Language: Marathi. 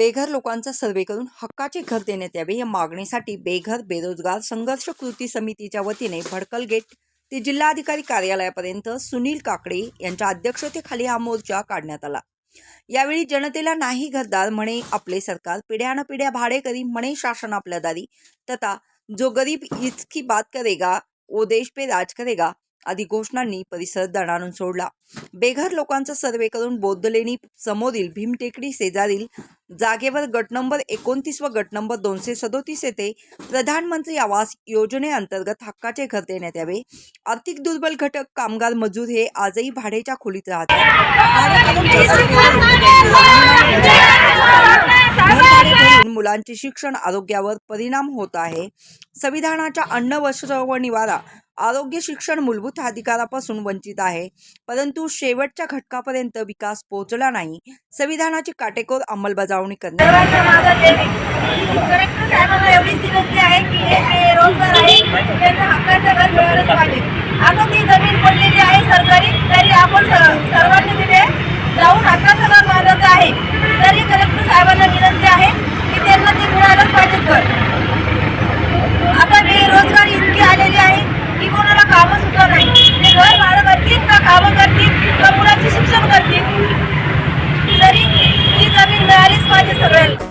बेघर लोकांचा सर्वे करून हक्काचे घर देण्यात यावे. या मागणीसाठी बेघर बेरोजगार संघर्ष कृती समितीच्या वतीने भडकल गेट ते जिल्हाधिकारी कार्यालयापर्यंत सुनील काकडे यांच्या अध्यक्षतेखाली हा मोर्चा काढण्यात आला. यावेळी जनतेला नाही घरदार म्हणे आपले सरकार पिढ्यानं पिढ्या भाडेकरी म्हणे शासन आपल्या दारी. तथा जो गरीब इसकी बात करेगा वो देश पे राज करेगा आदी घोषणांनी परिसर दणाणून सोडला. बेघर लोकांचा सर्वे करून बौद्धलेणी समोरील भीमटेकडी शेजारील जागेवर गट नंबर एकोणतीस व गट नंबर दोनशे सदोतीस येथे प्रधानमंत्री आवास योजनेअंतर्गत हक्काचे घर देण्यात यावे. आर्थिक दुर्बल घटक कामगार मजूर हे आजही भाडेच्या खोलीत राहतात. मुलांचे शिक्षण आरोग्यावर परिणाम होत आहे. संविधानाच्या अन्न वस्त्र व निवारा आरोग्य शिक्षण मूलभूत अधिकारापासून वंचित आहे. परंतु शेवटच्या घटकापर्यंत विकास पोहोचला नाही. संविधानाची काटेकोर अंमलबजावणी करणे. साहेबांना एवढीच विनंती आहे की हे रोजगार आहे त्यांना हक्काचा घर मिळालंच पाहिजे. Israel.